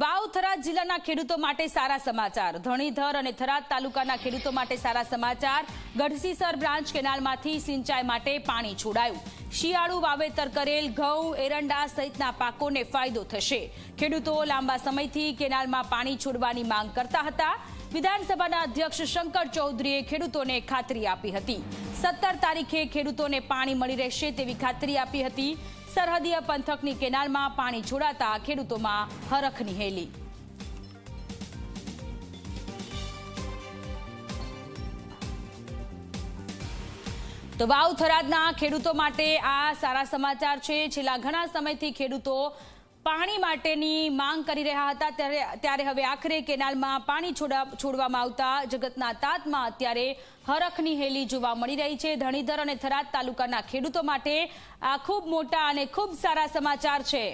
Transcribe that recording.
વાવ થરાદ જિલ્લાના ખેડૂતો માટે સારા સમાચાર. ધણીધર અને થરાદ તાલુકાના ખેડૂતો માટે સારા સમાચાર. ગઢસીસર બ્રાન્ચ કેનાલમાંથી સિંચાઈ માટે પાણી છોડાયું. શિયાળુ વાવેતર કરેલ ઘઉં, એરંડા સહિતના પાકોને ફાયદો થશે. ખેડૂતો લાંબા સમયથી કેનાલમાં પાણી છોડવાની માંગ કરતા હતા. વિધાનસભાના અધ્યક્ષ શંકર ચૌધરીએ ખેડૂતોને ખાતરી આપી હતી. સત્તર તારીખે ખેડૂતોને પાણી મળી રહેશે તેવી ખાતરી આપી હતી. સરહદીય પંથકની કેનાલમાં પાણી છોડાતા ખેડૂતોમાં હરખની હેલી. તો વાવ થરાદના ખેડૂતો માટે આ સારા સમાચાર છે. છેલ્લા ઘણા સમયથી ખેડૂતો પાણી માટેની માંગ કરી રહ્યા હતા ત્યારે ત્યારે હવે આખરે કેનાલમાં પાણી છોડા છોડવામાં આવતા જગતના તાતમાં અત્યારે હરખની હેલી જોવા મળી રહી છે. ધણીધર અને થરાદ તાલુકાના ખેડૂતો માટે આ ખૂબ મોટા અને ખૂબ સારા સમાચાર છે.